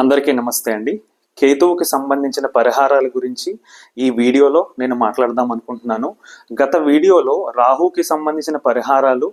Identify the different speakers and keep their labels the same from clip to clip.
Speaker 1: అందరికీ నమస్తే అండి. కేతువుకి సంబంధించిన పరిహారాల గురించి ఈ వీడియోలో నేను మాట్లాడదాం అనుకుంటున్నాను. గత వీడియోలో రాహుకి సంబంధించిన పరిహారాలు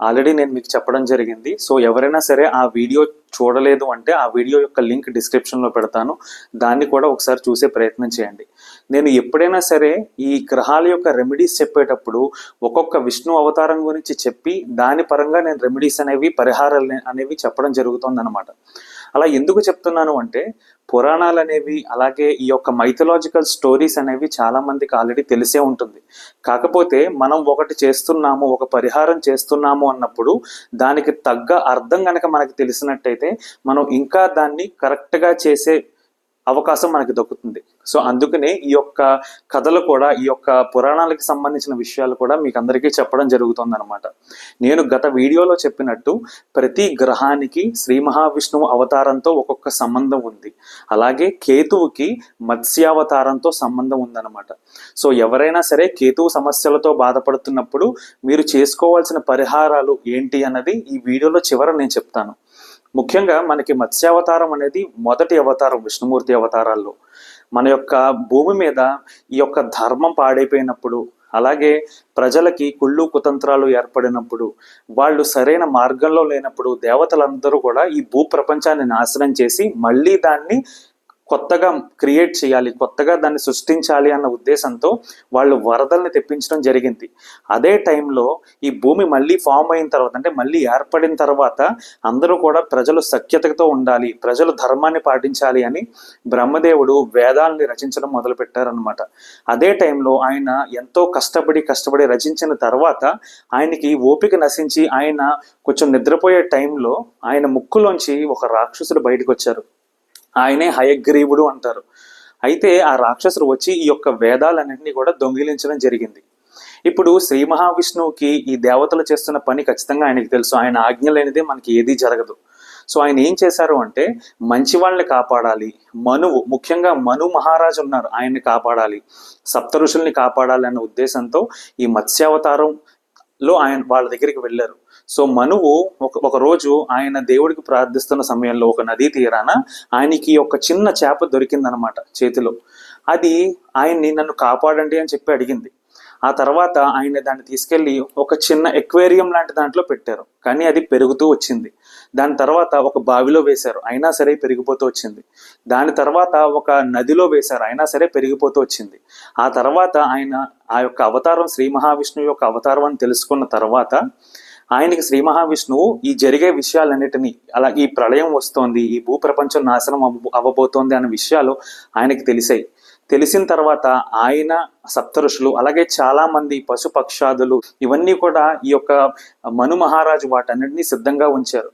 Speaker 1: ఆల్రెడీ నేను మీకు చెప్పడం జరిగింది. సో ఎవరైనా సరే ఆ వీడియో చూడలేదు అంటే ఆ వీడియో యొక్క లింక్ డిస్క్రిప్షన్లో పెడతాను. దాన్ని కూడా ఒకసారి చూసే ప్రయత్నం చేయండి. నేను ఎప్పుడైనా సరే ఈ గ్రహాల యొక్క రెమెడీస్ చెప్పేటప్పుడు ఒక్కొక్క విష్ణు అవతారం గురించి చెప్పి దాని పరంగా నేను రెమెడీస్ అనేవి పరిహారాలు అనేవి చెప్పడం జరుగుతుంది అలా ఎందుకు చెప్తున్నాను అంటే పురాణాలు అనేవి అలాగే ఈ యొక్క మైథలాజికల్ స్టోరీస్ అనేవి చాలా మందికి ఆల్రెడీ తెలిసే ఉంటుంది. కాకపోతే మనం ఒకటి చేస్తున్నాము ఒక పరిహారం చేస్తున్నాము అన్నప్పుడు దానికి తగ్గ అర్థం కనుక మనకి తెలిసినట్టయితే మనం ఇంకా దాన్ని కరెక్ట్గా చేసే అవకాశం మనకి దొరుకుతుంది సో అందుకనే ఈ యొక్క కథలు కూడా ఈ యొక్క పురాణాలకు సంబంధించిన విషయాలు కూడా మీకు అందరికీ చెప్పడం జరుగుతుంది అనమాట నేను గత వీడియోలో చెప్పినట్టు ప్రతి గ్రహానికి శ్రీ మహావిష్ణువు అవతారంతో ఒక్కొక్క సంబంధం ఉంది. అలాగే కేతువుకి మత్స్యావతారంతో సంబంధం ఉందన్నమాట. సో ఎవరైనా సరే కేతువు సమస్యలతో బాధపడుతున్నప్పుడు మీరు చేసుకోవాల్సిన పరిహారాలు ఏంటి అన్నది ఈ వీడియోలో చివర నేను చెప్తాను. ముఖ్యంగా మనకి మత్స్యావతారం అనేది మొదటి అవతారం విష్ణుమూర్తి అవతారాల్లో. మన యొక్క భూమి మీద ఈ యొక్క ధర్మం పాడైపోయినప్పుడు అలాగే ప్రజలకి కుళ్ళు కుతంత్రాలు ఏర్పడినప్పుడు వాళ్ళు సరైన మార్గంలో లేనప్పుడు దేవతలందరూ కూడా ఈ భూ ప్రపంచాన్ని నాశనం చేసి మళ్ళీ దాన్ని కొత్తగా క్రియేట్ చేయాలి కొత్తగా దాన్ని సృష్టించాలి అన్న ఉద్దేశంతో వాళ్ళు వరదల్ని తెప్పించడం జరిగింది. అదే టైంలో ఈ భూమి మళ్ళీ ఫామ్ అయిన తర్వాత అంటే మళ్ళీ ఏర్పడిన తర్వాత అందరూ కూడా ప్రజలు సఖ్యతతో ఉండాలి ప్రజలు ధర్మాన్ని పాటించాలి అని బ్రహ్మదేవుడు వేదాల్ని రచించడం మొదలుపెట్టారనమాట అదే టైంలో ఆయన ఎంతో కష్టపడి కష్టపడి రచించిన తర్వాత ఆయనకి ఓపిక నశించి ఆయన కొంచెం నిద్రపోయే టైంలో ఆయన ముక్కులోంచి ఒక రాక్షసుడు బయటకు వచ్చారు ఆయనే హయగ్రీవుడు అంటారు. అయితే ఆ రాక్షసుడు వచ్చి ఈ యొక్క వేదాలన్నింటినీ కూడా దొంగిలించడం జరిగింది. ఇప్పుడు శ్రీ మహావిష్ణువుకి ఈ దేవతలు చేస్తున్న పని ఖచ్చితంగా ఆయనకి తెలుసు. ఆయన ఆజ్ఞ లేనిదే మనకి ఏదీ జరగదు. సో ఆయన ఏం చేశారు అంటే మంచి వాళ్ళని కాపాడాలి. మనువు ముఖ్యంగా మను మహారాజు ఉన్నారు. ఆయన్ని కాపాడాలి. సప్త ఋషుల్ని కాపాడాలి అన్న ఉద్దేశంతో ఈ మత్స్యావతారంలో ఆయన వాళ్ళ దగ్గరికి వెళ్ళారు. సో మనువు ఒక ఒక రోజు ఆయన దేవుడికి ప్రార్థిస్తున్న సమయంలో ఒక నదీ తీరాన ఆయనకి ఒక చిన్న చేప దొరికిందనమాట చేతిలో. అది ఆయన్ని నన్ను కాపాడండి అని చెప్పి అడిగింది. ఆ తర్వాత ఆయన దాన్ని తీసుకెళ్ళి ఒక చిన్న ఎక్వేరియం లాంటి దాంట్లో పెట్టారు. కానీ అది పెరుగుతూ వచ్చింది. దాని తర్వాత ఒక బావిలో వేశారు. అయినా సరే పెరిగిపోతూ వచ్చింది. దాని తర్వాత ఒక నదిలో వేశారు. అయినా సరే పెరిగిపోతూ వచ్చింది. ఆ తర్వాత ఆయన ఆ యొక్క అవతారం శ్రీ మహావిష్ణువు యొక్క అవతారం అని తెలుసుకున్న తర్వాత ఆయనకి శ్రీ మహావిష్ణువు ఈ జరిగే విషయాలన్నిటినీ అలా ఈ ప్రళయం వస్తోంది ఈ భూప్రపంచం నాశనం అవ్వబోతోంది అనే విషయాలు ఆయనకి తెలిసాయి. తెలిసిన తర్వాత ఆయన సప్తఋషులు అలాగే చాలా మంది పశు పక్షాదులు ఇవన్నీ కూడా ఈ యొక్క మను మహారాజు వాటన్నిటినీ సిద్ధంగా ఉంచారు.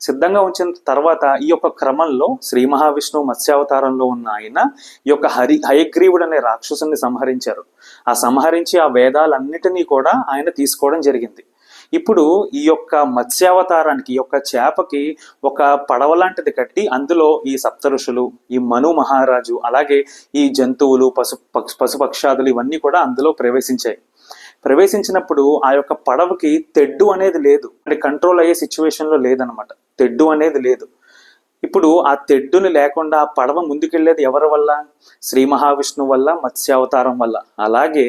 Speaker 1: సిద్ధంగా ఉంచిన తర్వాత ఈ యొక్క క్రమంలో శ్రీ మహావిష్ణువు మత్స్యావతారంలో ఉన్న ఆయన ఈ యొక్క హరి హయగ్రీవుడు అనే రాక్షసుని సంహరించారు. ఆ సంహరించి ఆ వేదాలన్నిటినీ కూడా ఆయన తీసుకోవడం జరిగింది. ఇప్పుడు ఈ యొక్క మత్స్యావతారానికి ఈ యొక్క చేపకి ఒక పడవ లాంటిది కట్టి అందులో ఈ సప్త ఋషులు ఈ మను మహారాజు అలాగే ఈ జంతువులు పశు పశుపక్షాదులు ఇవన్నీ కూడా అందులో ప్రవేశించాయి. ప్రవేశించినప్పుడు ఆ యొక్క పడవకి తెడ్డు అనేది లేదు. అంటే కంట్రోల్ అయ్యే సిచ్యువేషన్లో లేదనమాట తెడ్డు అనేది లేదు. ఇప్పుడు ఆ తెడ్డుని లేకుండా ఆ పడవ ముందుకెళ్ళేది ఎవరి వల్ల? శ్రీ మహావిష్ణువు వల్ల మత్స్యావతారం వల్ల. అలాగే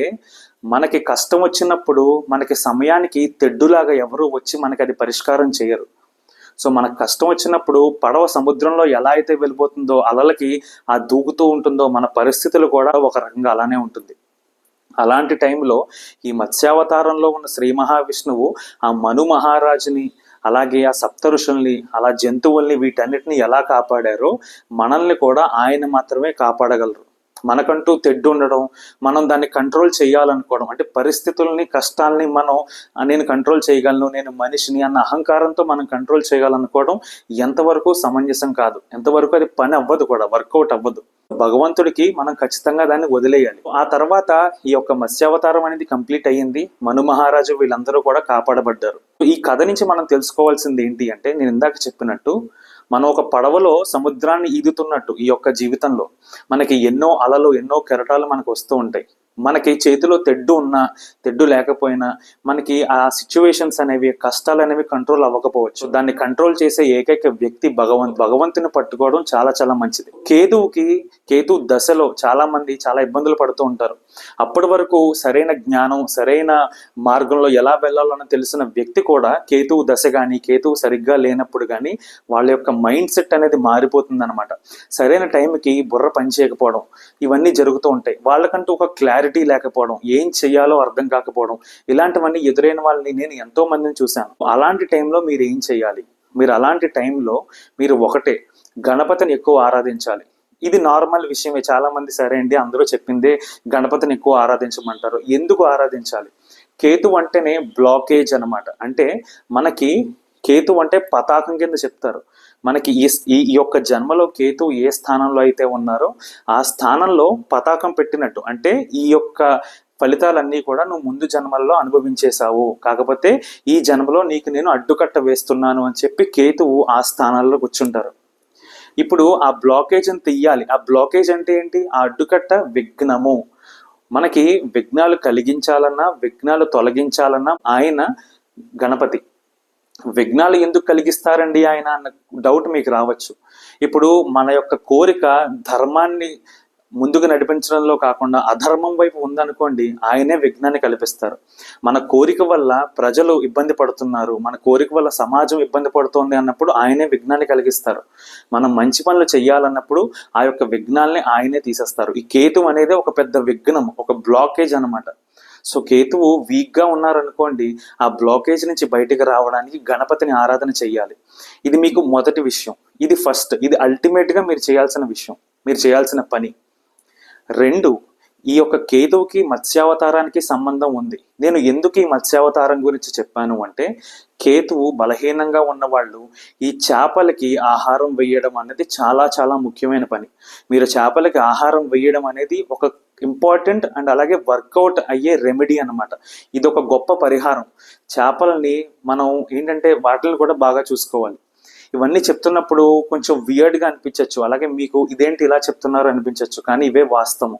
Speaker 1: మనకి కష్టం వచ్చినప్పుడు మనకి సమయానికి తెడ్డులాగా ఎవరు వచ్చి మనకి అది పరిష్కారం చేయరు. సో మనకు కష్టం వచ్చినప్పుడు పడవ సముద్రంలో ఎలా అయితే వెళ్ళిపోతుందో అలలకి ఆ దూకుతూ ఉంటుందో మన పరిస్థితులు కూడా ఒక రకంగా అలానే ఉంటుంది. అలాంటి టైంలో ఈ మత్స్యావతారంలో ఉన్న శ్రీ మహావిష్ణువు ఆ మను మహారాజుని అలాగే ఆ సప్త ఋషుల్ని అలా జంతువుల్ని వీటన్నిటిని ఎలా కాపాడారో మనల్ని కూడా ఆయన మాత్రమే కాపాడగలరు. మనకంటూ తెడ్డు ఉండడం మనం దాన్ని కంట్రోల్ చేయాలనుకోవడం అంటే పరిస్థితుల్ని కష్టాల్ని మనం నేను కంట్రోల్ చేయగలను నేను మనిషిని అన్న అహంకారంతో మనం కంట్రోల్ చేయగలనుకోవడం ఎంతవరకు సమంజసం కాదు. ఎంతవరకు అది పని అవ్వదు కూడా వర్కౌట్ అవ్వదు. భగవంతుడికి మనం ఖచ్చితంగా దాన్ని వదిలేయాలి. ఆ తర్వాత ఈ యొక్క మత్స్యావతారం అనేది కంప్లీట్ అయ్యింది. మను మహారాజు వీళ్ళందరూ కూడా కాపాడబడ్డారు. ఈ కథ నుంచి మనం తెలుసుకోవాల్సింది ఏంటి అంటే నేను ఇందాక చెప్పినట్టు మనం ఒక పడవలో సముద్రాన్ని ఈదుతున్నట్టు ఈ యొక్క జీవితంలో మనకి ఎన్నో అలలు ఎన్నో కెరటాలు మనకు వస్తూ ఉంటాయి. మనకి చేతిలో తెడ్డు ఉన్నా తెడ్డు లేకపోయినా మనకి ఆ సిచ్యువేషన్స్ అనేవి కష్టాలు అనేవి కంట్రోల్ అవ్వకపోవచ్చు. దాన్ని కంట్రోల్ చేసే ఏకైక వ్యక్తి భగవంత్ భగవంతుని పట్టుకోవడం చాలా చాలా మంచిది. కేతువుకి కేతు దశలో చాలా మంది చాలా ఇబ్బందులు పడుతూ ఉంటారు. అప్పటి వరకు సరైన జ్ఞానం సరైన మార్గంలో ఎలా వెళ్ళాలని తెలిసిన వ్యక్తి కూడా కేతువు దశ కానీ కేతువు సరిగ్గా లేనప్పుడు కానీ వాళ్ళ యొక్క మైండ్ సెట్ అనేది మారిపోతుంది అనమాట సరైన టైంకి బుర్ర పనిచేయకపోవడం ఇవన్నీ జరుగుతూ ఉంటాయి. వాళ్ళకంటూ ఒక క్లారిటీ లేకపోవడం ఏం చేయాలో అర్థం కాకపోవడం ఇలాంటివన్నీ ఎదురైన వాళ్ళని నేను ఎంతో మందిని చూశాను. అలాంటి టైంలో మీరు ఏం చేయాలి మీరు అలాంటి టైంలో మీరు ఒకటే గణపతిని ఎక్కువ ఆరాధించాలి. ఇది నార్మల్ విషయమే. చాలా మంది సరే అండి అందరూ చెప్పిందే గణపతిని ఎక్కువ ఆరాధించమంటారు. ఎందుకు ఆరాధించాలి? కేతు అంటేనే బ్లాకేజ్ అన్నమాట. అంటే మనకి కేతు అంటే పతాకం కింద చెప్తారు. మనకి ఈ ఈ ఈ యొక్క జన్మలో కేతు ఏ స్థానంలో అయితే ఉన్నారో ఆ స్థానంలో పతాకం పెట్టినట్టు. అంటే ఈ యొక్క ఫలితాలన్నీ కూడా నువ్వు ముందు జన్మల్లో అనుభవించేశావు. కాకపోతే ఈ జన్మలో నీకు నేను అడ్డుకట్ట వేస్తున్నాను అని చెప్పి కేతువు ఆ స్థానాల్లో కూర్చుంటారు. ఇప్పుడు ఆ బ్లాకేజ్ని తీయాలి. ఆ బ్లాకేజ్ అంటే ఏంటి? ఆ అడ్డుకట్ట విఘ్నము. మనకి విఘ్నాలు కలిగించాలన్నా విఘ్నాలు తొలగించాలన్నా ఆయన గణపతి. విఘ్నాలు ఎందుకు కలిగిస్తారండి ఆయన అన్న డౌట్ మీకు రావచ్చు. ఇప్పుడు మన యొక్క కోరిక ధర్మాన్ని ముందుకు నడిపించడంలో కాకుండా అధర్మం వైపు ఉందనుకోండి ఆయనే విఘ్నాన్ని కల్పిస్తారు. మన కోరిక వల్ల ప్రజలు ఇబ్బంది పడుతున్నారు మన కోరిక వల్ల సమాజం ఇబ్బంది పడుతోంది అన్నప్పుడు ఆయనే విఘ్నాన్ని కలిగిస్తారు. మనం మంచి పనులు చేయాలన్నప్పుడు ఆ యొక్క విఘ్నాల్ని ఆయనే తీసేస్తారు. ఈ కేతు అనేది ఒక పెద్ద విఘ్నం ఒక బ్లాకేజ్ అన్నమాట. సో కేతువు వీక్గా ఉన్నారనుకోండి ఆ బ్లాకేజ్ నుంచి బయటకు రావడానికి గణపతిని ఆరాధన చేయాలి ఇది మీకు మొదటి విషయం. ఇది ఫస్ట్ ఇది అల్టిమేట్గా మీరు చేయాల్సిన విషయం. మీరు చేయాల్సిన పని. రెండు ఈ యొక్క కేతువుకి మత్స్యావతారానికి సంబంధం ఉంది. నేను ఎందుకు ఈ మత్స్యావతారం గురించి చెప్పాను అంటే కేతువు బలహీనంగా ఉన్నవాళ్ళు ఈ చేపలకి ఆహారం వేయడం అనేది చాలా చాలా ముఖ్యమైన పని. మీరు చేపలకి ఆహారం వేయడం అనేది ఒక ఇంపార్టెంట్ అండ్ అలాగే వర్కౌట్ అయ్యే రెమెడీ అన్నమాట. ఇది ఒక గొప్ప పరిహారం. చేపలని మనం ఏంటంటే వాటిని కూడా బాగా చూసుకోవాలి. ఇవన్నీ చెప్తున్నప్పుడు కొంచెం వియర్డ్గా అనిపించవచ్చు అలాగే మీకు ఇదేంటి ఇలా చెప్తున్నారు అనిపించవచ్చు కానీ ఇవే వాస్తవం.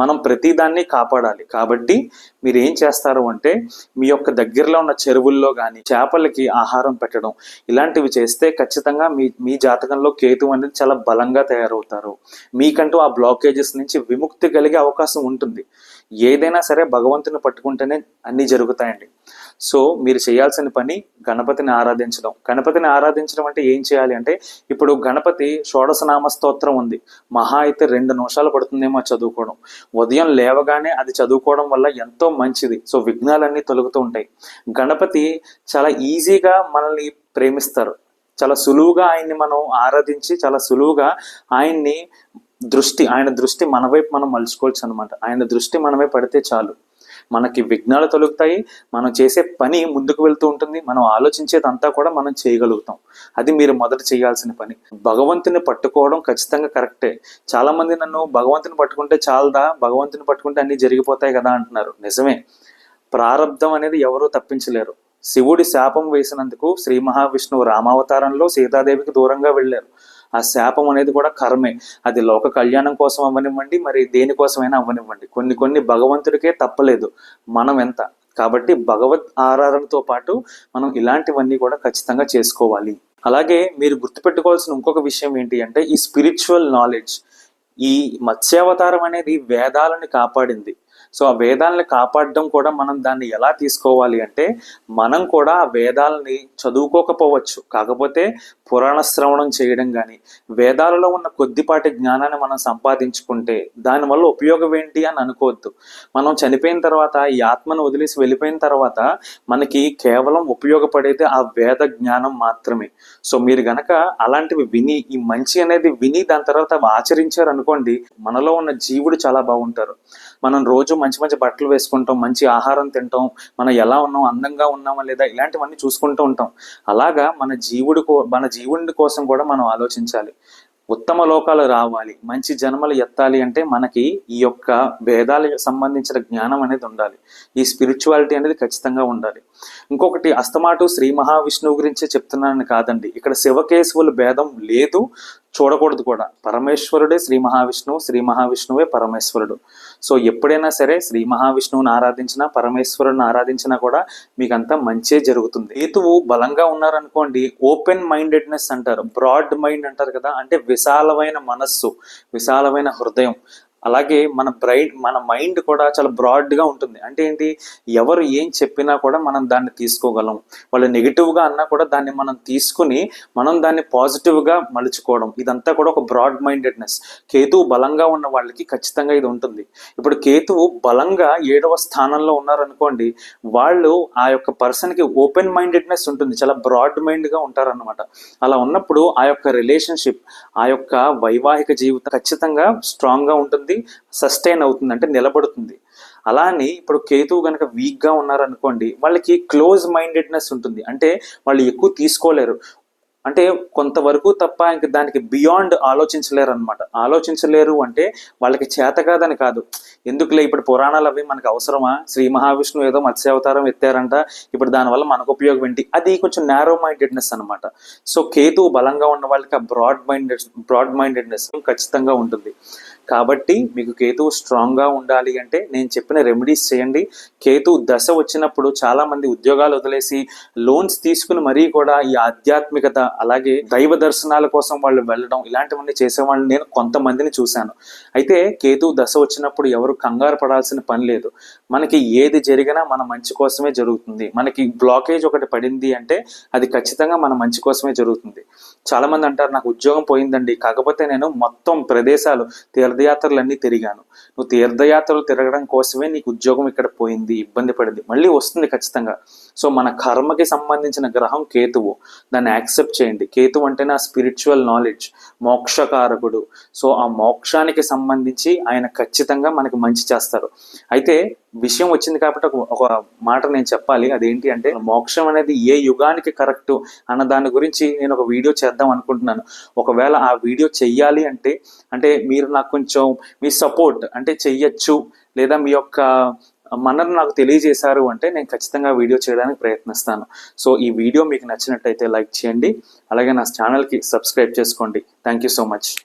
Speaker 1: మనం ప్రతిదాన్ని కాపాడాలి. కాబట్టి మీరు ఏం చేస్తారు అంటే మీ యొక్క దగ్గరలో ఉన్న చెరువుల్లో కానీ చేపలకి ఆహారం పెట్టడం ఇలాంటివి చేస్తే ఖచ్చితంగా మీ మీ జాతకంలో కేతు అనేది చాలా బలంగా తయారవుతారు. మీకంటూ ఆ బ్లాకేజెస్ నుంచి విముక్తి కలిగే అవకాశం ఉంటుంది. ఏదైనా సరే భగవంతుని పట్టుకుంటేనే అన్నీ జరుగుతాయండి. సో మీరు చేయాల్సిన పని గణపతిని ఆరాధించడం. గణపతిని ఆరాధించడం అంటే ఏం చేయాలి అంటే ఇప్పుడు గణపతి షోడశనామ స్తోత్రం ఉంది. మహా అయితే రెండు నిమిషాలు పడుతుందేమో చదువుకోవడం. ఉదయం లేవగానే అది చదువుకోవడం వల్ల ఎంతో మంచిది. సో విఘ్నాలన్నీ తొలుగుతూ ఉంటాయి. గణపతి చాలా ఈజీగా మనల్ని ప్రేమిస్తారు. చాలా సులువుగా ఆయన్ని మనం ఆరాధించి చాలా సులువుగా ఆయన్ని దృష్టి ఆయన దృష్టి మన వైపు మనం మలుచుకోవచ్చు అనమాట ఆయన దృష్టి మనమే పడితే చాలు. మనకి విఘ్నాలు తొలుగుతాయి మనం చేసే పని ముందుకు వెళ్తూ ఉంటుంది మనం ఆలోచించేదంతా కూడా మనం చేయగలుగుతాం. అది మీరు మొదట చేయాల్సిన పని. భగవంతుని పట్టుకోవడం ఖచ్చితంగా కరెక్టే. చాలా మంది నన్ను భగవంతుని పట్టుకుంటే చాలదా భగవంతుని పట్టుకుంటే అన్ని జరిగిపోతాయి కదా అంటున్నారు. నిజమే. ప్రారంధం అనేది ఎవరూ తప్పించలేరు. శివుడి శాపం వేసినందుకు శ్రీ మహావిష్ణువు రామావతారంలో సీతాదేవికి దూరంగా వెళ్ళారు. ఆ శాపం అనేది కూడా కర్మే. అది లోక కళ్యాణం కోసం అవ్వనివ్వండి మరి దేనికోసమైనా అవ్వనివ్వండి కొన్ని కొన్ని భగవంతుడికే తప్పలేదు మనం ఎంత. కాబట్టి భగవత్ ఆరాధనతో పాటు మనం ఇలాంటివన్నీ కూడా ఖచ్చితంగా చేసుకోవాలి. అలాగే మీరు గుర్తుపెట్టుకోవాల్సిన ఇంకొక విషయం ఏంటి అంటే ఈ స్పిరిచువల్ నాలెడ్జ్ ఈ మత్స్యావతారం అనేది వేదాలని కాపాడింది. సో ఆ వేదాలని కాపాడడం కూడా మనం దాన్ని ఎలా తీసుకోవాలి అంటే మనం కూడా ఆ వేదాలని చదువుకోకపోవచ్చు. కాకపోతే పురాణ శ్రవణం చేయడం కానీ వేదాలలో ఉన్న కొద్దిపాటి జ్ఞానాన్ని మనం సంపాదించుకుంటే దానివల్ల ఉపయోగం ఏంటి అని అనుకోవద్దు. మనం చనిపోయిన తర్వాత ఈ ఆత్మను వదిలేసి వెళ్ళిపోయిన తర్వాత మనకి కేవలం ఉపయోగపడేది ఆ వేద జ్ఞానం మాత్రమే. సో మీరు గనక అలాంటివి విని ఈ మంచి అనేది విని దాని తర్వాత ఆచరించారు అనుకోండి మనలో ఉన్న జీవుడు చాలా బాగుంటారు. మనం రోజు రోజు మంచి మంచి బట్టలు వేసుకుంటాం మంచి ఆహారం తింటాం మనం ఎలా ఉన్నాం అందంగా ఉన్నామా లేదా ఇలాంటివన్నీ చూసుకుంటూ ఉంటాం. అలాగా మన జీవుడు కో- మన జీవుడి కోసం కూడా మనం ఆలోచించాలి. ఉత్తమ లోకాలు రావాలి మంచి జన్మలు ఎత్తాలి అంటే మనకి ఈ యొక్క భేదాలకు సంబంధించిన జ్ఞానం అనేది ఉండాలి. ఈ స్పిరిచువాలిటీ అనేది ఖచ్చితంగా ఉండాలి. ఇంకొకటి అస్తమాటు శ్రీ మహావిష్ణువు గురించే చెప్తున్నానని కాదండి. ఇక్కడ శివకేశవుల భేదం లేదు చూడకూడదు కూడా. పరమేశ్వరుడే శ్రీ మహావిష్ణువు శ్రీ మహావిష్ణువే పరమేశ్వరుడు. సో ఎప్పుడైనా సరే శ్రీ మహావిష్ణువుని ఆరాధించినా పరమేశ్వరుని ఆరాధించినా కూడా మీకు అంతా మంచే జరుగుతుంది. కేతువు బలంగా ఉన్నారనుకోండి ఓపెన్ మైండెడ్నెస్ అంటారు బ్రాడ్ మైండ్ అంటారు కదా అంటే విశాలమైన మనస్సు విశాలమైన హృదయం. అలాగే మన బ్రైన్ మన మైండ్ కూడా చాలా బ్రాడ్గా ఉంటుంది. అంటే ఏంటి? ఎవరు ఏం చెప్పినా కూడా మనం దాన్ని తీసుకోగలం. వాళ్ళు నెగిటివ్గా అన్నా కూడా దాన్ని మనం తీసుకుని మనం దాన్ని పాజిటివ్గా మలుచుకోవడం. ఇదంతా కూడా ఒక బ్రాడ్ మైండెడ్నెస్. కేతువు బలంగా ఉన్న వాళ్ళకి ఖచ్చితంగా ఇది ఉంటుంది. ఇప్పుడు కేతువు బలంగా ఏడవ స్థానంలో ఉన్నారనుకోండి వాళ్ళు ఆ యొక్క పర్సన్కి ఓపెన్ మైండెడ్నెస్ ఉంటుంది. చాలా బ్రాడ్ మైండ్గా ఉంటారన్నమాట. అలా ఉన్నప్పుడు ఆ యొక్క రిలేషన్షిప్ ఆ యొక్క వైవాహిక జీవితం ఖచ్చితంగా స్ట్రాంగ్గా ఉంటుంది. సస్టైన్ అవుతుంది అంటే నిలబడుతుంది. అలానే ఇప్పుడు కేతువు కనుక వీక్గా ఉన్నారనుకోండి వాళ్ళకి క్లోజ్ మైండెడ్నెస్ ఉంటుంది. అంటే వాళ్ళు ఎక్కువ తీసుకోలేరు. అంటే కొంతవరకు తప్ప ఇంక దానికి బియాండ్ ఆలోచించలేరు అనమాట ఆలోచించలేరు అంటే వాళ్ళకి చేత కాదని కాదు. ఎందుకులే ఇప్పుడు పురాణాలు అవి మనకు అవసరమా? శ్రీ మహావిష్ణువు ఏదో మత్స్యావతారం ఎత్తారంట. ఇప్పుడు దానివల్ల మనకు ఉపయోగం ఏంటి? అది కొంచెం నేరో మైండెడ్నెస్ అనమాట సో కేతువు బలంగా ఉన్న వాళ్ళకి ఆ బ్రాడ్ మైండెడ్ బ్రాడ్ మైండెడ్నెస్ ఖచ్చితంగా ఉంటుంది. కాబట్టి మీకు కేతువు స్ట్రాంగ్గా ఉండాలి అంటే నేను చెప్పిన రెమెడీస్ చేయండి. కేతు దశ వచ్చినప్పుడు చాలామంది ఉద్యోగాలు వదిలేసి లోన్స్ తీసుకుని మరీ కూడా ఈ ఆధ్యాత్మికత అలాగే దైవ దర్శనాల కోసం వాళ్ళు వెళ్ళడం ఇలాంటివన్నీ చేసేవాళ్ళని నేను కొంతమందిని చూశాను. అయితే కేతు దశ వచ్చినప్పుడు ఎవరు కంగారు పడాల్సిన పని లేదు. మనకి ఏది జరిగినా మన మంచి కోసమే జరుగుతుంది. మనకి బ్లాకేజ్ ఒకటి పడింది అంటే అది ఖచ్చితంగా మన మంచి కోసమే జరుగుతుంది. చాలామంది అంటారు నాకు ఉద్యోగం పోయిందండి. కాకపోతే నేను మొత్తం ప్రదేశాలు తీర్థయాత్రలన్నీ తిరిగాను. నువ్వు తీర్థయాత్రలు తిరగడం కోసమే నీకు ఉద్యోగం ఇక్కడ పోయింది ఇబ్బంది పడింది. మళ్ళీ వస్తుంది ఖచ్చితంగా. సో మన కర్మకి సంబంధించిన గ్రహం కేతువు. దాన్ని యాక్సెప్ట్ చేయండి. కేతువు అంటే నా స్పిరిచువల్ నాలెడ్జ్ మోక్షకారకుడు. సో ఆ మోక్షానికి సంబంధించి ఆయన ఖచ్చితంగా మనకి మంచి చేస్తారు. అయితే విషయం వచ్చింది కాబట్టి ఒక మాట నేను చెప్పాలి. అదేంటి అంటే మోక్షం అనేది ఏ యుగానికి కరెక్ట్ అన్న దాని గురించి నేను ఒక వీడియో చేద్దాం అనుకుంటున్నాను. ఒకవేళ ఆ వీడియో చెయ్యాలి అంటే అంటే మీరు నాకు కొంచెం మీ సపోర్ట్ అంటే చెయ్యొచ్చు లేదా మీ యొక్క మనను నాకు తెలియజేశారు అంటే నేను ఖచ్చితంగా వీడియో చేయడానికి ప్రయత్నిస్తాను. సో ఈ వీడియో మీకు నచ్చినట్టయితే లైక్ చేయండి. అలాగే నా ఛానల్కి సబ్స్క్రైబ్ చేసుకోండి. Thank you so much.